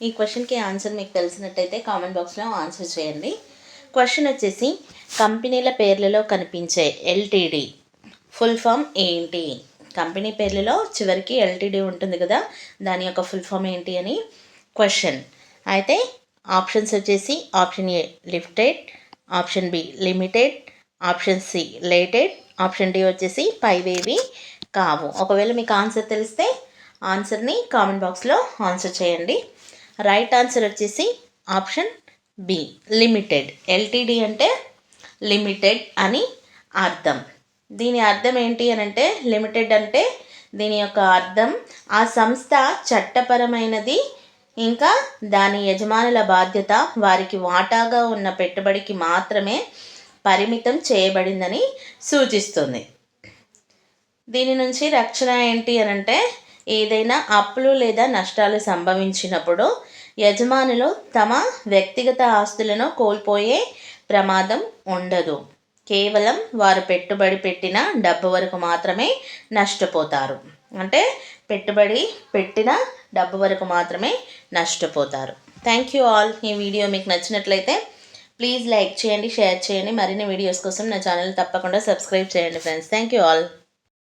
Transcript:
ఈ క్వశ్చన్కి ఆన్సర్ మీకు తెలిసినట్టయితే కామెంట్ బాక్స్లో ఆన్సర్ చేయండి. క్వశ్చన్ వచ్చేసి కంపెనీల పేర్లలో కనిపించే ఎల్టీడీ ఫుల్ ఫామ్ ఏంటి? కంపెనీ పేర్లలో చివరికి ఎల్టీడీ ఉంటుంది కదా దాని యొక్క ఫుల్ ఫామ్ ఏంటి అని క్వశ్చన్ అయితే ఆప్షన్స్ వచ్చేసి option A lifted option B limited option C lated option D వచ్చేసి పైవేవి కావు. ఒకవేళ మీకు ఆన్సర్ తెలిస్తే ఆన్సర్ని కామెంట్ బాక్స్లో ఆన్సర్ చేయండి. రైట్ ఆన్సర్ వచ్చేసి ఆప్షన్ బి లిమిటెడ్. ఎల్టీడీ అంటే లిమిటెడ్ అని అర్థం. దీని అర్థం ఏంటి అని అంటే లిమిటెడ్ అంటే దీని యొక్క అర్థం ఆ సంస్థ చట్టపరమైనది ఇంకా దాని యజమానుల బాధ్యత వారికి వాటాగా ఉన్న పెట్టుబడికి మాత్రమే పరిమితం చేయబడిందని సూచిస్తుంది. దీని నుంచి రక్షణ ఏంటి అని అంటే ఏదైనా అప్పులు లేదా నష్టాలు సంభవించినప్పుడు యజమానులు తమ వ్యక్తిగత ఆస్తులను కోల్పోయే ప్రమాదం ఉండదు. కేవలం వారు పెట్టుబడి పెట్టిన డబ్బు వరకు మాత్రమే నష్టపోతారు. అంటే పెట్టుబడి పెట్టిన డబ్బు వరకు మాత్రమే నష్టపోతారు. థ్యాంక్ యూ ఆల్ ఈ వీడియో మీకు నచ్చినట్లయితే ప్లీజ్ లైక్ చేయండి షేర్ చేయండి. మరిన్ని వీడియోస్ కోసం నా ఛానల్ తప్పకుండా సబ్స్క్రైబ్ చేయండి ఫ్రెండ్స్ థ్యాంక్ యూ ఆల్